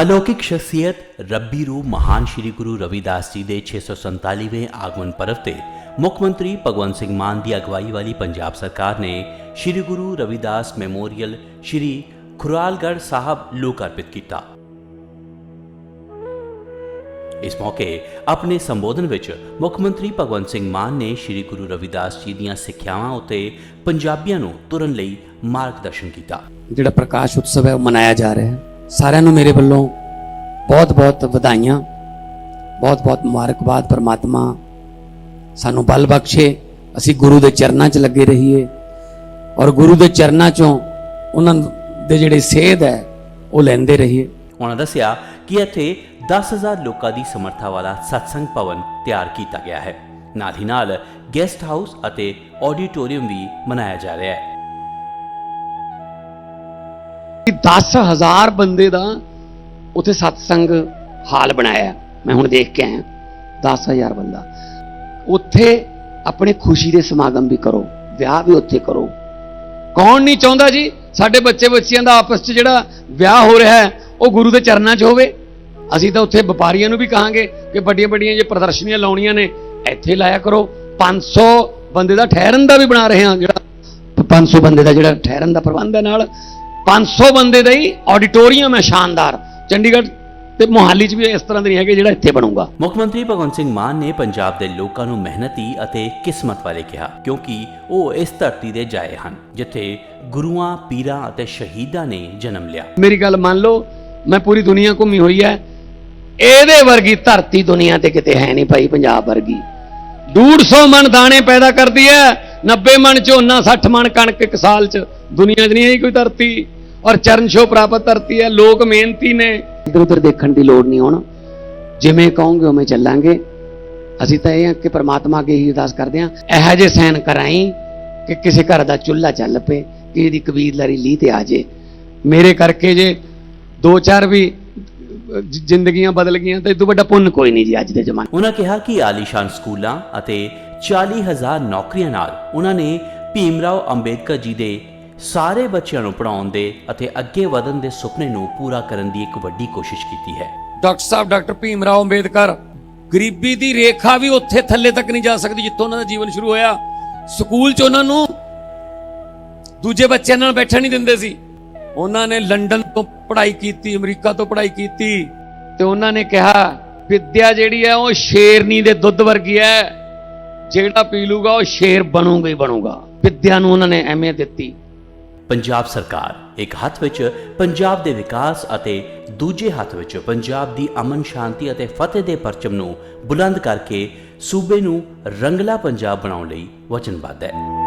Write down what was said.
ਅਲੌਕਿਕ ਸ਼ਖਸੀਅਤ ਰੱਬੀ ਰੂਹ ਮਹਾਨ ਸ਼੍ਰੀ ਗੁਰੂ ਰਵਿਦਾਸ ਜੀ ਦੇ 647ਵੇਂ ਆਗਮਨ ਪਰਵ ਤੇ ਮੁੱਖ ਮੰਤਰੀ ਭਗਵੰਤ ਸਿੰਘ ਮਾਨ ਦੀ ਅਗਵਾਈ ਵਾਲੀ ਪੰਜਾਬ ਸਰਕਾਰ ਨੇ ਸ਼੍ਰੀ ਗੁਰੂ ਰਵਿਦਾਸ ਮੈਮੋਰੀਅਲ ਸ਼੍ਰੀ ਖੁਰਾਲਗੜ੍ਹ ਸਾਹਿਬ ਲੋਕ ਅਰਪਿਤ ਕੀਤਾ ਇਸ ਮੌਕੇ ਆਪਣੇ ਸੰਬੋਧਨ ਵਿੱਚ ਮੁੱਖ ਮੰਤਰੀ ਭਗਵੰਤ ਸਿੰਘ ਮਾਨ ਨੇ ਸ਼੍ਰੀ ਗੁਰੂ ਰਵਿਦਾਸ ਜੀ ਦੀਆਂ ਸਿੱਖਿਆਵਾਂ ਉਤੇ ਪੰਜਾਬੀਆਂ ਨੂੰ ਤੁਰਨ ਲਈ ਮਾਰਗਦਰਸ਼ਨ ਕੀਤਾ ਜਿਹੜਾ ਪ੍ਰਕਾਸ਼ ਉਤਸਵ ਹੈ ਉਹ ਮਨਾਇਆ ਜਾ ਰਿਹਾ ਹੈ ਸਾਰਿਆਂ ਨੂੰ ਮੇਰੇ ਵੱਲੋਂ ਬਹੁਤ-ਬਹੁਤ ਵਧਾਈਆਂ ਬਹੁਤ-ਬਹੁਤ ਮੁਬਾਰਕਬਾਦ ਪਰਮਾਤਮਾ। ਸਾਨੂੰ ਬਲ ਬਖਸ਼ੇ, ਅਸੀਂ ਗੁਰੂ ਦੇ ਚਰਨਾਂ 'ਚ ਲੱਗੇ ਰਹੀਏ ਔਰ ਗੁਰੂ ਦੇ ਚਰਨਾਂ 'ਚੋਂ ਉਹਨਾਂ ਦੇ ਜਿਹੜੇ ਸੇਧ ਹੈ, ਉਹ ਲੈਂਦੇ ਰਹੀਏ। ਉਹਨਾਂ ਦੱਸਿਆ ਕਿ ਇੱਥੇ 10000 ਲੋਕਾਂ ਦੀ ਸਮਰੱਥਾ ਵਾਲਾ ਸਤਸੰਗ ਭਵਨ ਤਿਆਰ ਕੀਤਾ ਗਿਆ ਹੈ। ਨਾਲ ਹੀ ਨਾਲ ਗੈਸਟ ਹਾਊਸ ਅਤੇ ਆਡੀਟੋਰੀਅਮ ਵੀ ਬਣਾਇਆ ਜਾ ਰਿਹਾ ਹੈ। 10000 ਬੰਦੇ ਦਾ ਉਥੇ ਸਤਸੰਗ ਹਾਲ ਬਣਾਇਆ। ਮੈਂ ਹੁਣ ਦੇਖ ਕੇ ਆਇਆ। 10000 ਬੰਦਾ। ਉੱਥੇ ਆਪਣੇ ਖੁਸ਼ੀ ਦੇ ਸਮਾਗਮ ਵੀ ਕਰੋ, ਵਿਆਹ ਵੀ ਉੱਥੇ ਕਰੋ। ਕੌਣ ਨਹੀਂ ਚਾਹੁੰਦਾ ਜੀ, ਸਾਡੇ ਬੱਚੇ ਬੱਚਿਆਂ ਦਾ ਆਪਸ 'ਚ ਜਿਹੜਾ ਵਿਆਹ ਹੋ ਰਿਹਾ ਹੈ, ਉਹ ਗੁਰੂ ਦੇ ਚਰਨਾਂ 'ਚ ਹੋਵੇ। ਅਸੀਂ ਤਾਂ ਉੱਥੇ ਵਪਾਰੀਆਂ ਨੂੰ ਵੀ ਕਹਾਂਗੇ ਕਿ ਵੱਡੀਆਂ ਵੱਡੀਆਂ ਜੇ ਪ੍ਰਦਰਸ਼ਨੀਆਂ ਲਾਉਣੀਆਂ ਨੇ, ਇੱਥੇ ਲਾਇਆ ਕਰੋ। 500 ਬੰਦੇ ਦਾ ਠਹਿਰਨ ਦਾ ਵੀ ਬਣਾ ਰਹੇ ਹਾਂ ਜਿਹੜਾ। 500 ਬੰਦੇ ਦਾ ਜਿਹੜਾ ਠਹਿਰਨ ਦਾ ਪ੍ਰਬੰਧ ਹੈ ਨਾਲ। 500 ਬੰਦੇ ਦਾ ਹੀ ਆਡੀਟੋਰੀਅਮ ਹੈ ਸ਼ਾਨਦਾਰ। ਚੰਡੀਗੜ੍ਹ ਤੇ ਮੋਹਾਲੀ 'ਚ ਵੀ ਇਸ ਤਰ੍ਹਾਂ ਦੇ ਨਹੀਂ ਹੈਗੇ ਜਿਹੜਾ ਇੱਥੇ ਬਣੂਗਾ। ਮੁੱਖ ਮੰਤਰੀ ਭਗਵੰਤ ਸਿੰਘ ਮਾਨ ਨੇ ਪੰਜਾਬ ਦੇ ਲੋਕਾਂ ਨੂੰ ਮਿਹਨਤੀ ਅਤੇ ਕਿਸਮਤ ਵਾਲੇ ਕਿਹਾ ਕਿਉਂਕਿ ਉਹ ਇਸ ਧਰਤੀ ਦੇ ਜਾਏ ਹਨ ਜਿੱਥੇ ਗੁਰੂਆਂ ਪੀਰਾਂ ਅਤੇ ਸ਼ਹੀਦਾਂ ਨੇ ਜਨਮ ਲਿਆ। ਮੇਰੀ ਗੱਲ ਮੰਨ ਲਓ ਮੈਂ ਪੂਰੀ ਦੁਨੀਆ ਘੁੰਮੀ ਹੋਈ ਹੈ। ਇਹਦੇ ਵਰਗੀ ਧਰਤੀ ਦੁਨੀਆ ਤੇ ਕਿਤੇ ਹੈ ਨਹੀਂ ਭਾਈ ਪੰਜਾਬ ਵਰਗੀ। 150 ਮਣ ਦਾਣੇ ਪੈਦਾ ਕਰਦੀ ਹੈ 90 ਮਣ ਝੋਨਾ 60 ਮਣ ਕਣਕ ਇੱਕ ਸਾਲ ਚ। ਦੁਨੀਆ 'ਚ ਨਹੀਂ ਹੈ ਕੋਈ ਧਰਤੀ। ਔਰ ਚਰਨ ਛੋ ਪ੍ਰਾਪਤ ਧਰਤੀ ਹੈ ਲੋਕ ਮਿਹਨਤੀ ਨੇ। ਇਧਰ ਉਧਰ ਦੇਖਣ ਦੀ ਲੋੜ ਨਹੀਂ ਹੁਣ। ਜਿਵੇਂ ਕਹੋਗੇ ਉਵੇਂ ਚੱਲਾਂਗੇ। ਅਸੀਂ ਤਾਂ ਇਹ ਆ ਕਿ ਪ੍ਰਮਾਤਮਾ ਅੱਗੇ ਹੀ ਅਰਦਾਸ ਕਰਦੇ ਹਾਂ। ਇਹੋ ਜਿਹੇ ਸੈਨ ਕਰਾਈ ਕਿ ਕਿਸੇ ਘਰ ਦਾ ਚੁੱਲ੍ਹਾ ਚੱਲ ਪਏ ਕਿ ਇਹਦੀ ਕਬੀਲਦਾਰੀ ਲੀਹ ਤੇ ਆ ਜੇ। ਮੇਰੇ ਕਰਕੇ ਜੇ ਦੋ ਚਾਰ ਵੀ ਜ- ਜ਼ਿੰਦਗੀਆਂ ਬਦਲ ਗਈਆਂ ਤੇ ਇਹ ਤੋਂ ਵੱਡਾ ਪੁੰਨ ਕੋਈ ਨਹੀਂ ਜੀ ਅੱਜ ਦੇ ਜ਼ਮਾਨੇ। ਉਹਨਾਂ ਕਿਹਾ ਕਿ ਆਲੀਸ਼ਾਨ ਸਕੂਲਾਂ ਅਤੇ 40000 ਨੌਕਰੀਆਂ ਨਾਲ ਉਹਨਾਂ ਨੇ ਭੀਮਰਾਓ ਅੰਬੇਦਕਰ ਜੀ ਦੇ ਸਾਰੇ ਬੱਚਿਆਂ ਨੂੰ ਪੜਾਉਣ ਦੇ ਅਤੇ ਅੱਗੇ ਵਧਣ ਦੇ ਸੁਪਨੇ ਨੂੰ ਪੂਰਾ ਕਰਨ ਦੀ ਇੱਕ ਵੱਡੀ ਕੋਸ਼ਿਸ਼ ਕੀਤੀ ਹੈ। ਡਾਕਟਰ ਸਾਹਿਬ, ਡਾਕਟਰ ਭੀਮ ਰਾਓ ਅੰਬੇਦਕਰ, ਗਰੀਬੀ ਦੀ ਰੇਖਾ ਵੀ ਉੱਥੇ ਥੱਲੇ ਤੱਕ ਨਹੀਂ ਜਾ ਸਕਦੀ ਜਿੱਥੋਂ ਉਹਨਾਂ ਦਾ ਜੀਵਨ ਸ਼ੁਰੂ ਹੋਇਆ। ਸਕੂਲ 'ਚ ਉਹਨਾਂ ਨੂੰ ਦੂਜੇ ਬੱਚਿਆਂ ਨਾਲ ਬੈਠਣ ਨਹੀਂ ਦਿੰਦੇ ਸੀ। ਉਹਨਾਂ ਨੇ ਲੰਡਨ ਤੋਂ ਪੜ੍ਹਾਈ ਕੀਤੀ, ਅਮਰੀਕਾ ਤੋਂ ਪੜ੍ਹਾਈ ਕੀਤੀ ਤੇ ਉਹਨਾਂ ਨੇ ਕਿਹਾ, ਵਿੱਦਿਆ ਜਿਹੜੀ ਹੈ ਉਹ ਸ਼ੇਰਨੀ ਦੇ ਦੁੱਧ ਵਰਗੀ ਹੈ। ਜਿਹੜਾ ਪੀ ਲੂਗਾ ਉਹ ਸ਼ੇਰ ਬਣੂਗਾ ਹੀ ਬਣੂਗਾ। ਵਿੱਦਿਆ ਨੂੰ ਉਹਨਾਂ ਨੇ ਅਹਿਮੀਅਤ ਦਿੱਤੀ। ਪੰਜਾਬ ਸਰਕਾਰ ਇੱਕ ਹੱਥ ਵਿੱਚ ਪੰਜਾਬ ਦੇ ਵਿਕਾਸ ਅਤੇ ਦੂਜੇ ਹੱਥ ਵਿੱਚ ਪੰਜਾਬ ਦੀ ਅਮਨ ਸ਼ਾਂਤੀ ਅਤੇ ਫਤਿਹ ਦੇ ਪਰਚਮ ਨੂੰ ਬੁਲੰਦ ਕਰਕੇ ਸੂਬੇ ਨੂੰ ਰੰਗਲਾ ਪੰਜਾਬ ਬਣਾਉਣ ਲਈ ਵਚਨਬੱਧ ਹੈ।